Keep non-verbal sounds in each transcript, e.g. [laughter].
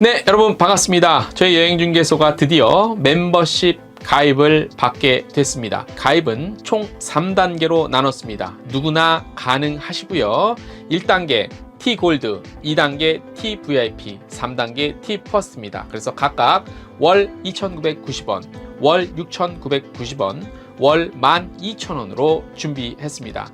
네, 여러분 반갑습니다. 저희 여행중개소가 드디어 멤버십 가입을 받게 됐습니다. 가입은 총 3단계로 나눴습니다. 누구나 가능하시고요. 1단계 T 골드, 2단계 T VIP, 3단계 T 퍼스트입니다. 그래서 각각 월 2,990원, 월 6,990원, 월 12,000원으로 준비했습니다.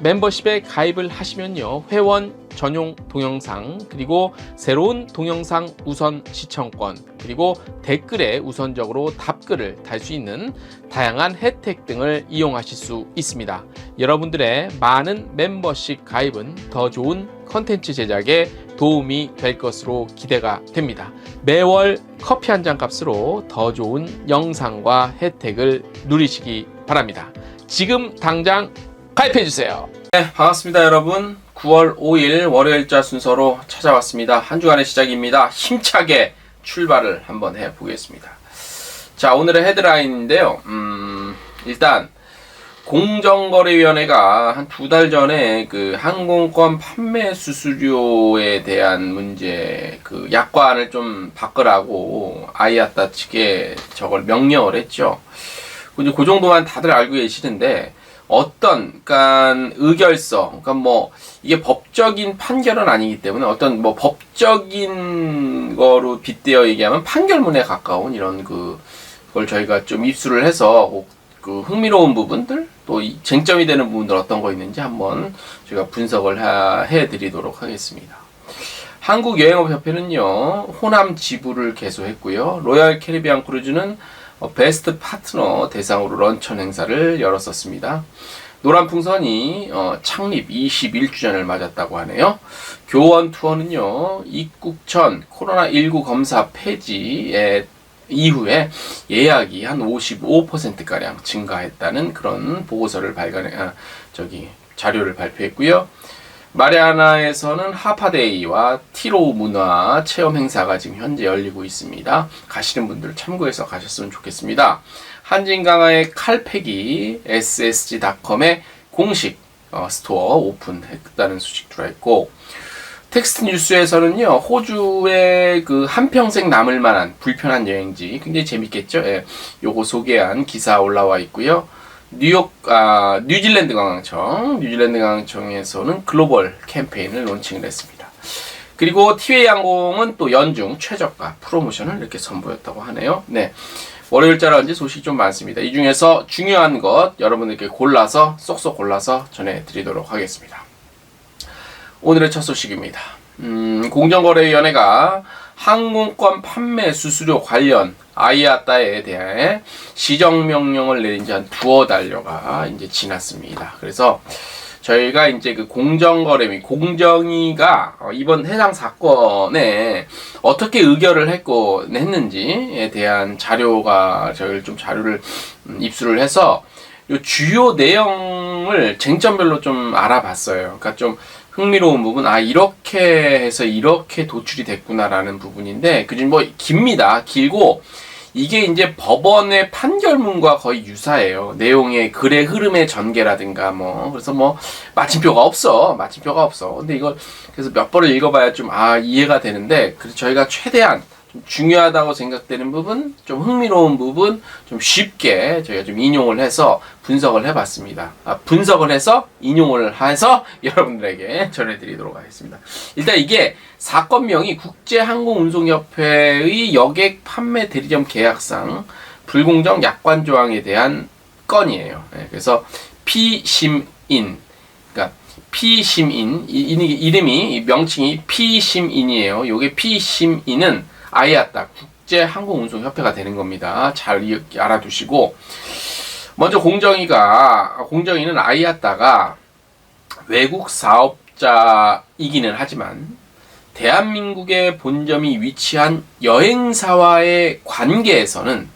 멤버십에 가입을 하시면요. 회원 전용 동영상, 그리고 새로운 동영상 우선 시청권, 그리고 댓글에 우선적으로 답글을 달 수 있는 다양한 혜택 등을 이용하실 수 있습니다. 여러분들의 많은 멤버십 가입은 더 좋은 컨텐츠 제작에 도움이 될 것으로 기대가 됩니다. 매월 커피 한 잔 값으로 더 좋은 영상과 혜택을 누리시기 바랍니다. 지금 당장 가입해 주세요. 네, 반갑습니다, 여러분. 9월 5일 월요일자 순서로 찾아왔습니다. 한 주간의 시작입니다. 힘차게 출발을 한번 해 보겠습니다. 자, 오늘의 헤드라인인데요. 음, 일단, 공정거래위원회가 한 두 달 전에 그 항공권 판매 수수료에 대한 문제 그 약관을 좀 바꾸라고 아이아따 측에 저걸 명령을 했죠. 그 정도만 다들 알고 계시는데 어떤 그러니까 의결서 그러니까 뭐 이게 법적인 판결은 아니기 때문에 어떤 뭐 법적인 거로 빗대어 얘기하면 판결문에 가까운 이런 그 그걸 저희가 좀 입수를 해서 그 흥미로운 부분들 또이 쟁점이 되는 부분들 어떤 거 있는지 한번 저희가 분석을 하- 해드리도록 하겠습니다. 한국여행업협회는요 호남 지부를 개소했고요 로얄 캐리비안 크루즈는 어, 베스트 파트너 대상으로 런천 행사를 열었었습니다. 노란 풍선이 어, 창립 21주년을 맞았다고 하네요. 교원 투어는요 입국 전 코로나19 검사 폐지에 이후에 예약이 한 55%가량 증가했다는 그런 보고서를 발간해, 아, 저기, 자료를 발표했고요. 마리아나에서는 하파데이와 티로 문화 체험 행사가 지금 현재 열리고 있습니다. 가시는 분들 참고해서 가셨으면 좋겠습니다. 한진강화의 칼팩이 ssg.com의 공식 어, 스토어 오픈했다는 소식 들어있고 텍스트 뉴스에서는요 호주의 그 한평생 남을 만한 불편한 여행지 굉장히 재밌겠죠 예, 요거 소개한 기사 올라와 있고요 뉴욕 아 뉴질랜드 관광청. 뉴질랜드 관광청에서는 글로벌 캠페인을 론칭을 했습니다. 그리고 티웨이 항공은 또 연중 최저가 프로모션을 이렇게 선보였다고 하네요. 네. 월요일자라든지 소식이 좀 많습니다. 이 중에서 중요한 것 여러분들께 골라서 쏙쏙 골라서 전해드리도록 하겠습니다. 오늘의 첫 소식입니다. 음, 공정거래위원회가 항공권 판매 수수료 관련 아이아따에 대해 시정명령을 내린 지 한 두어 달여가 이제 지났습니다. 그래서 저희가 이제 그 공정거래위 공정위가 어, 이번 해당 사건에 어떻게 의결을 했고 했는지에 대한 자료가 저희를 좀 자료를 음, 입수를 해서 요 주요 내용을 쟁점별로 좀 알아봤어요. 그러니까 좀 흥미로운 부분, 아, 이렇게 해서 이렇게 도출이 됐구나라는 부분인데, 그중 뭐, 깁니다. 길고, 이게 이제 법원의 판결문과 거의 유사해요. 내용의 글의 흐름의 전개라든가 뭐, 그래서 뭐, 마침표가 없어. 마침표가 없어. 근데 이걸, 그래서 몇 번을 읽어봐야 좀, 아, 이해가 되는데, 그래서 저희가 최대한 좀 중요하다고 생각되는 부분, 좀 흥미로운 부분, 좀 쉽게 저희가 좀 인용을 해서 분석을 해봤습니다. 아, 분석을 해서 인용을 해서 [laughs] 여러분들에게 전해드리도록 하겠습니다. 일단 이게 사건명이 국제항공운송협회의 여객 판매 대리점 계약상 불공정 약관 조항에 대한 건이에요. 네, 그래서 피심인, 그러니까 피심인 이, 이, 이름이 이 명칭이 피심인이에요. 요게 피심인은 아이아따 국제항공운송협회가 되는 겁니다. 잘 이- 알아두시고 먼저 공정위가 공정위는 아이아따가 외국 사업자이기는 하지만 대한민국의 본점이 위치한 여행사와의 관계에서는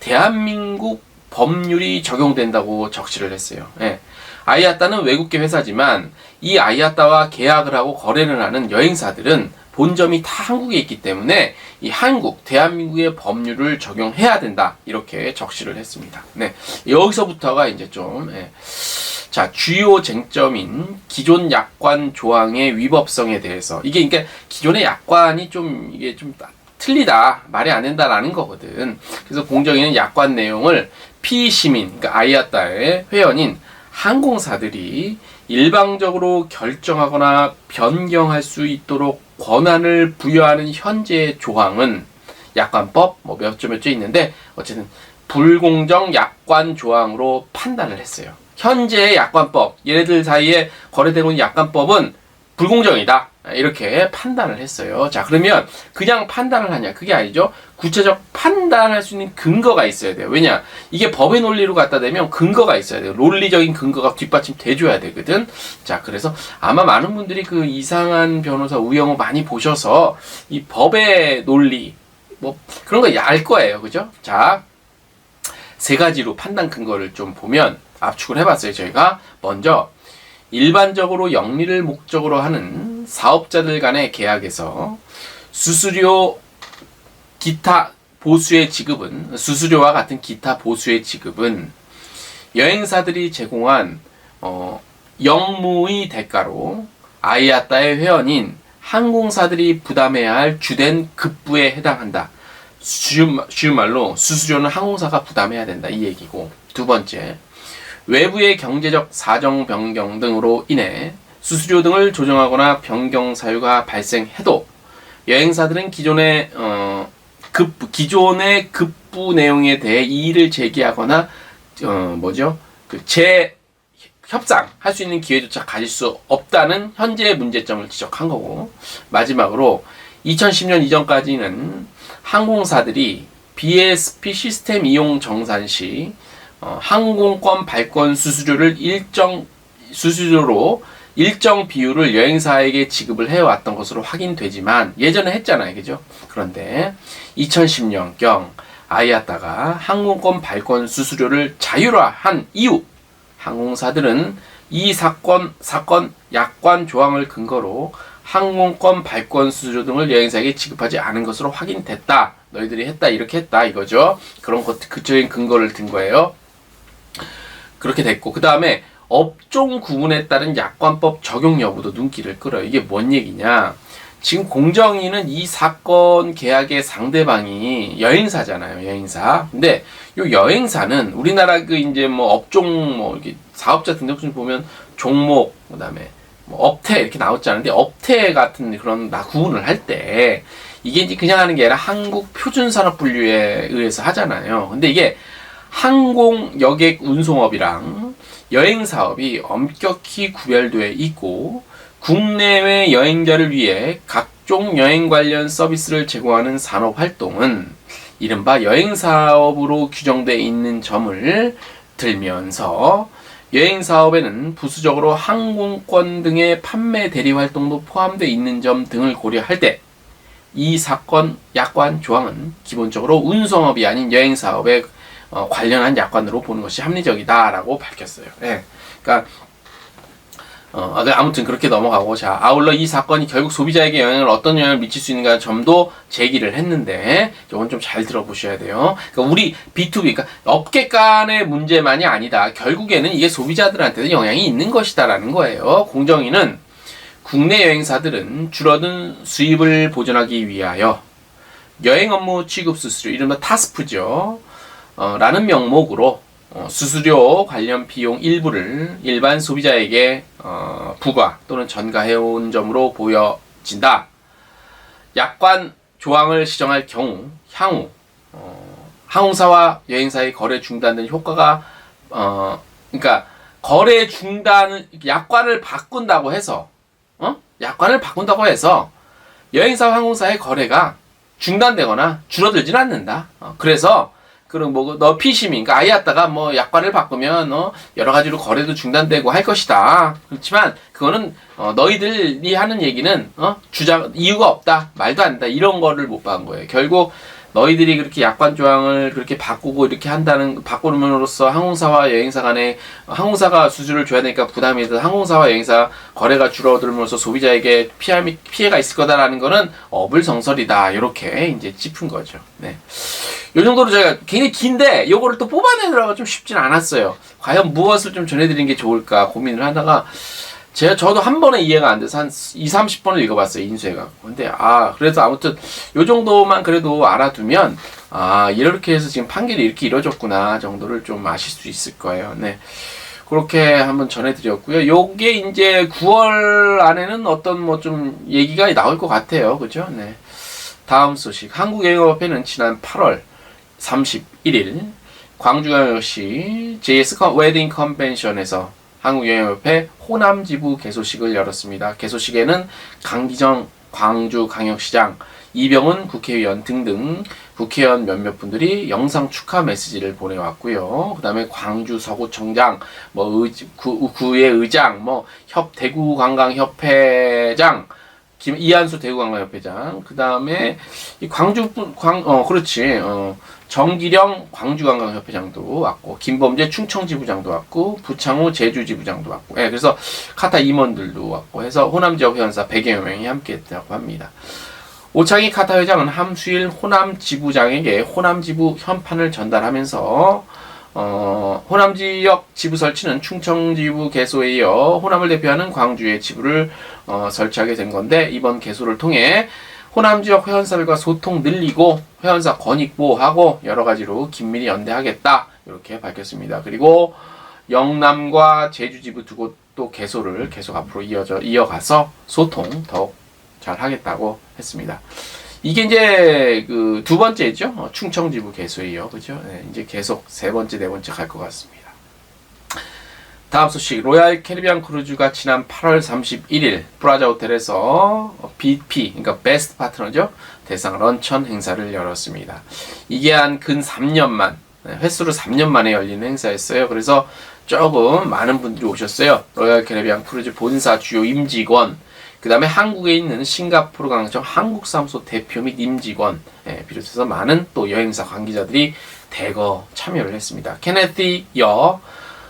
대한민국 법률이 적용된다고 적시를 했어요. 예. 아이아따는 외국계 회사지만 이 아이아따와 계약을 하고 거래를 하는 여행사들은 본점이 다 한국에 있기 때문에 이 한국, 대한민국의 법률을 적용해야 된다. 이렇게 적시를 했습니다. 네. 여기서부터가 이제 좀, 예. 자, 주요 쟁점인 기존 약관 조항의 위법성에 대해서 이게 그러니까 기존의 약관이 좀 이게 좀 틀리다 말이 안 된다라는 거거든. 그래서 공정위는 약관 내용을 피시민 그러니까 아이아따의 회원인 항공사들이 일방적으로 결정하거나 변경할 수 있도록 권한을 부여하는 현재의 조항은 약관법 뭐몇 있는데 어쨌든 불공정 약관 조항으로 판단을 했어요. 현재의 약관법 얘네들 사이에 거래되고 있는 약관법은 불공정이다. 이렇게 판단을 했어요. 자, 그러면 그냥 판단을 하냐? 그게 아니죠. 구체적 판단할 수 있는 근거가 있어야 돼요. 왜냐? 이게 법의 논리로 갖다 대면 근거가 있어야 돼요. 논리적인 근거가 뒷받침 돼줘야 되거든. 자, 그래서 아마 많은 분들이 그 이상한 변호사 우영우 많이 보셔서 이 법의 논리, 뭐 그런 거 알 거예요. 그죠? 자, 세 가지로 판단 근거를 좀 보면 압축을 해봤어요. 저희가 먼저 일반적으로 영리를 목적으로 하는 사업자들 간의 계약에서 수수료 기타 보수의 지급은 수수료와 같은 기타 보수의 지급은 여행사들이 제공한 어, 영무의 대가로 아이아따의 회원인 항공사들이 부담해야 할 주된 급부에 해당한다. 쉬운, 쉬운 말로 수수료는 항공사가 부담해야 된다 이 얘기고 두 번째 외부의 경제적 사정 변경 등으로 인해 수수료 등을 조정하거나 변경 사유가 발생해도 여행사들은 기존의 어, 급 기존의 급부 내용에 대해 이의를 제기하거나 어, 뭐죠? 그 재 협상 할 수 있는 기회조차 가질 수 없다는 현재의 문제점을 지적한 거고 마지막으로 2010년 이전까지는 항공사들이 BSP 시스템 이용 정산 시 어, 항공권 발권 수수료를 일정 수수료로 일정 비율을 여행사에게 지급을 해왔던 것으로 확인되지만 예전에 했잖아요, 그죠? 그런데 2010년경 아이아따가 항공권 발권 수수료를 자율화한 이후 항공사들은 이 사건 사건 약관 조항을 근거로 항공권 발권 수수료 등을 여행사에게 지급하지 않은 것으로 확인됐다. 너희들이 했다 이렇게 했다 이거죠. 그런 것 그적인 근거를 든 거예요. 그렇게 됐고 그 다음에 업종 구분에 따른 약관법 적용 여부도 눈길을 끌어요. 이게 뭔 얘기냐? 지금 공정위는 이 사건 계약의 상대방이 여행사잖아요, 여행사. 근데 요 여행사는 우리나라 그 이제 뭐 업종 뭐 이렇게 사업자 등록증 보면 종목 그다음에 뭐 업태 이렇게 나왔잖아요. 근데 업태 같은 그런 나 구분을 할 때 이게 이제 그냥 하는 게 아니라 한국 표준 산업 분류에 의해서 하잖아요. 근데 이게 항공 여객 운송업이랑 여행 사업이 엄격히 구별되어 있고 국내외 여행자를 위해 각종 여행 관련 서비스를 제공하는 산업 활동은 이른바 여행 사업으로 규정되어 있는 점을 들면서 여행 사업에는 부수적으로 항공권 등의 판매 대리 활동도 포함되어 있는 점 등을 고려할 때 이 사건 약관 조항은 기본적으로 운송업이 아닌 여행 사업에 어, 관련한 약관으로 보는 것이 합리적이다라고 밝혔어요. 예. 그러니까 어, 아무튼 그렇게 넘어가고 자 아울러 이 사건이 결국 소비자에게 영향을 어떤 영향을 미칠 수 있는가 점도 제기를 했는데 이건 좀 잘 들어보셔야 돼요. 그러니까 우리 B2B 그러니까 업계 간의 문제만이 아니다. 결국에는 이게 소비자들한테도 영향이 있는 것이다라는 거예요. 공정위는 국내 여행사들은 줄어든 수입을 보존하기 위하여 여행 업무 취급 수수료 이른바 타스프죠. 어, 라는 명목으로 어, 수수료 관련 비용 일부를 일반 소비자에게 어, 부과 또는 전가해온 점으로 보여진다. 약관 조항을 시정할 경우 향후 어, 항공사와 여행사의 거래 중단된 효과가 어, 그러니까 거래 중단 약관을 바꾼다고 해서 어? 약관을 바꾼다고 해서 여행사와 항공사의 거래가 중단되거나 줄어들진 않는다. 어, 그래서 그럼 뭐너 피시민 그러니까 아이였다가 뭐 약관을 바꾸면 어 여러 가지로 거래도 중단되고 할 것이다. 그렇지만 그거는 어 너희들이 하는 얘기는 어 주장 이유가 없다 말도 안 된다 이런 거를 못 박은 거예요. 결국 너희들이 그렇게 약관 조항을 그렇게 바꾸고 이렇게 한다는 바꾸는으로써 항공사와 여행사 간에 항공사가 수주를 줘야 되니까 부담이 돼서 항공사와 여행사 거래가 줄어들면서 소비자에게 피해가 있을 거다라는 거는 어불성설이다 이렇게 이제 짚은 거죠. 네. 요 정도로 저희가 굉장히 긴데 요거를 또 뽑아내느라고 좀 쉽진 않았어요. 과연 무엇을 좀 전해드리는 게 좋을까 고민을 하다가 제가 저도 한 번에 이해가 안 돼서 한 2, 30번을 읽어봤어요. 인수해갖고. 근데 아 그래서 아무튼 요 정도만 그래도 알아두면 아 이렇게 해서 지금 판결이 이렇게 이루어졌구나 정도를 좀 아실 수 있을 거예요. 네. 그렇게 한번 전해드렸고요. 요게 이제 9월 안에는 어떤 뭐 좀 얘기가 나올 것 같아요. 그죠? 네. 다음 소식. 한국여행업협회는 지난 8월 31일 광주광역시 JS 컨- 웨딩 컨벤션에서 한국여행협회 호남지부 개소식을 열었습니다. 개소식에는 강기정 광주광역시장, 이병훈 국회의원 등등 국회의원 몇몇 분들이 영상 축하 메시지를 보내왔고요. 그 다음에 광주 서구청장, 뭐 의, 구, 구의 의장, 뭐 협, 대구관광협회장, 김, 이한수 대구관광협회장, 그 다음에 이 광주 분, 광, 어, 그렇지, 어, 정기령 광주관광협회장도 왔고, 김범재 충청지부장도 왔고, 부창호 제주지부장도 왔고, 예, 그래서 카타 임원들도 왔고 해서 호남 지역 회원사 100여 명이 함께했다고 합니다. 오창희 카타 회장은 함수일 호남 지부장에게 호남 지부 현판을 전달하면서 어, 호남 지역 지부 설치는 충청 지부 개소에 이어 호남을 대표하는 광주의 지부를 어, 설치하게 된 건데 이번 개소를 통해 호남 지역 회원사들과 소통 늘리고 회원사 권익 보호하고 여러 가지로 긴밀히 연대하겠다 이렇게 밝혔습니다. 그리고 영남과 제주 지부 두 곳도 개소를 계속 앞으로 이어져 이어가서 소통 더욱 잘 하겠다고 했습니다. 이게 이제 그 두 번째죠. 어, 충청지부 개소이요. 그죠? 네, 이제 계속 세 번째, 네 번째 갈 것 같습니다. 다음 소식. 로얄 캐리비안 크루즈가 지난 8월 31일 프라자 호텔에서 BP, 그러니까 베스트 파트너죠. 대상 런천 행사를 열었습니다. 이게 한 근 3년만, 횟수로 3년 만에 열리는 행사였어요. 그래서 조금 많은 분들이 오셨어요. 로얄 캐리비안 크루즈 본사 주요 임직원, 그 다음에 한국에 있는 싱가포르 관광청 한국사무소 대표 및 임직원 예, 비롯해서 많은 또 여행사 관계자들이 대거 참여를 했습니다. 케네티 여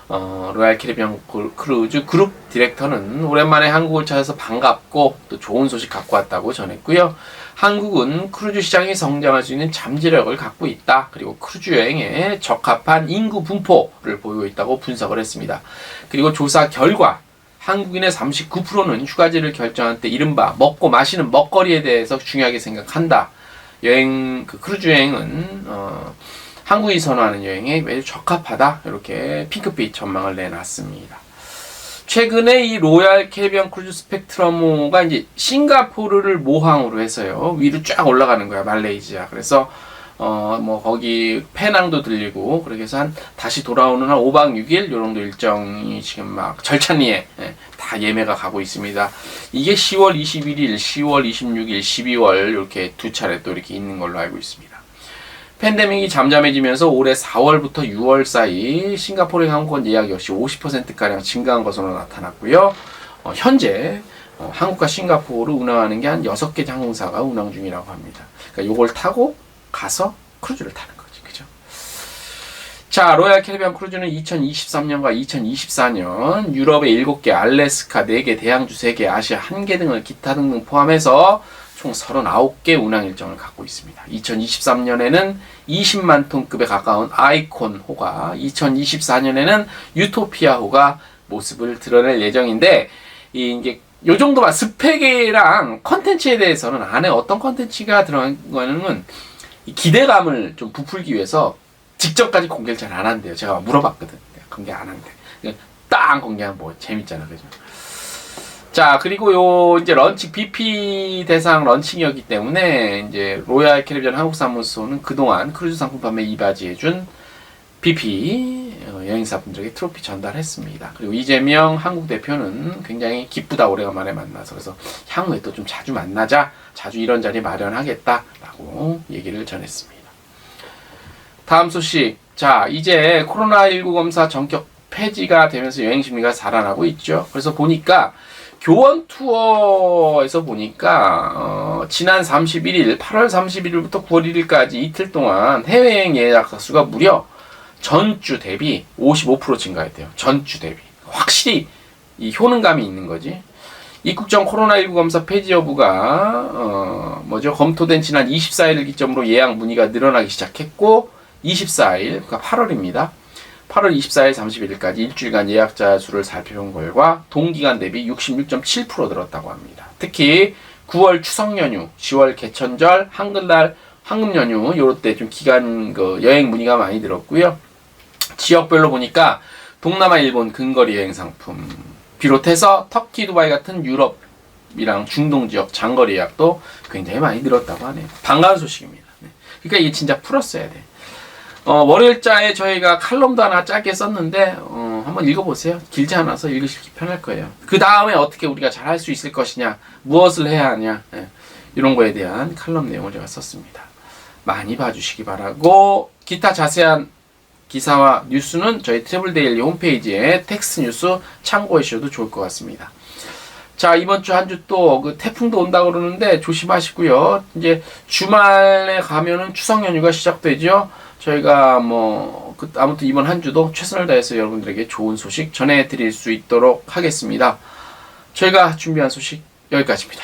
어, 로얄 캐리비안 크루즈 그룹 디렉터는 오랜만에 한국을 찾아서 반갑고 또 좋은 소식 갖고 왔다고 전했고요. 한국은 크루즈 시장이 성장할 수 있는 잠재력을 갖고 있다. 그리고 크루즈 여행에 적합한 인구 분포를 보이고 있다고 분석을 했습니다. 그리고 조사 결과 한국인의 39%는 휴가지를 결정할 때 이른바 먹고 마시는 먹거리에 대해서 중요하게 생각한다. 여행 그 크루즈 여행은 어, 한국이 선호하는 여행에 매우 적합하다. 이렇게 핑크빛 전망을 내놨습니다. 최근에 이 로얄 캐리비안 크루즈 스펙트럼호가 이제 싱가포르를 모항으로 해서요 위로 쫙 올라가는 거야 말레이시아. 그래서 어 뭐 거기 페낭도 들리고 그렇게 해서 한 다시 돌아오는 한 5박 6일 요 정도 일정이 지금 막 절찬리에 예, 다 예매가 가고 있습니다. 이게 10월 21일, 10월 26일, 12월 이렇게 두 차례 또 이렇게 있는 걸로 알고 있습니다. 팬데믹이 잠잠해지면서 올해 4월부터 6월 사이 싱가포르 항공권 예약 역시 50%가량 증가한 것으로 나타났고요. 어, 현재 어, 한국과 싱가포르를 운항하는 게 한 6개 항공사가 운항 중이라고 합니다. 그러니까 요걸 타고 가서 크루즈를 타는 거지. 그죠? 자, 로얄 캐리비안 크루즈는 2023년과 2024년 유럽의 7개, 알래스카 4개, 대양주 3개, 아시아 1개 등을 기타 등등 포함해서 총 39개 운항 일정을 갖고 있습니다. 2023년에는 20만 톤급에 가까운 아이콘 호가, 2024년에는 유토피아 호가 모습을 드러낼 예정인데, 이 이게 요 정도만 스펙이랑 컨텐츠에 대해서는 안에 어떤 컨텐츠가 들어간 거는 이 기대감을 좀 부풀기 위해서 직접까지 공개를 잘 안 한대요. 제가 물어봤거든. 공개 안 한대. 딱 공개하면 뭐 재밌잖아, 그죠? 자, 그리고 요 이제 런칭 BP 대상 런칭이었기 때문에 이제 로얄 캐리비안 한국 사무소는 그동안 크루즈 상품 판매 이바지해준 BP 어, 여행사분들에게 트로피 전달했습니다. 그리고 이재명 한국 대표는 굉장히 기쁘다 오래간만에 만나서 그래서 향후에 또 좀 자주 만나자 자주 이런 자리 마련하겠다라고 얘기를 전했습니다. 다음 소식 자 이제 코로나19 검사 전격 폐지가 되면서 여행 심리가 살아나고 있죠. 그래서 보니까 교원 투어에서 보니까 어, 지난 31일 8월 31일부터 9월 1일까지 이틀 동안 해외여행 예약자 수가 무려 전주 대비 55% 증가했대요. 전주 대비. 확실히 이 효능감이 있는 거지. 입국 전 코로나19 검사 폐지 여부가 어, 뭐죠? 검토된 지난 24일을 기점으로 예약 문의가 늘어나기 시작했고 24일, 그러니까 8월입니다. 8월 24일 31일까지 일주일간 예약자 수를 살펴본 결과 동기간 대비 66.7% 늘었다고 합니다. 특히 9월 추석 연휴, 10월 개천절, 한글날 황금 연휴 요럴 때 좀 기간 그 여행 문의가 많이 늘었고요. 지역별로 보니까 동남아, 일본 근거리 여행 상품 비롯해서 터키, 두바이 같은 유럽이랑 중동 지역 장거리 예약도 굉장히 많이 늘었다고 하네요. 반가운 소식입니다. 네. 그러니까 이게 진짜 풀었어야 돼. 어, 월요일자에 저희가 칼럼도 하나 짧게 썼는데 어, 한번 읽어보세요. 길지 않아서 읽으시기 편할 거예요. 그 다음에 어떻게 우리가 잘 할 수 있을 것이냐, 무엇을 해야 하냐 예, 이런 거에 대한 칼럼 내용을 제가 썼습니다. 많이 봐주시기 바라고 기타 자세한 기사와 뉴스는 저희 트래블데일리 홈페이지에 텍스트 뉴스 참고해 주셔도 좋을 것 같습니다. 자 이번 주 한 주 또 그 태풍도 온다 그러는데 조심하시고요. 이제 주말에 가면은 추석 연휴가 시작되죠. 저희가 뭐 그, 아무튼 이번 한 주도 최선을 다해서 여러분들에게 좋은 소식 전해 드릴 수 있도록 하겠습니다. 저희가 준비한 소식 여기까지입니다.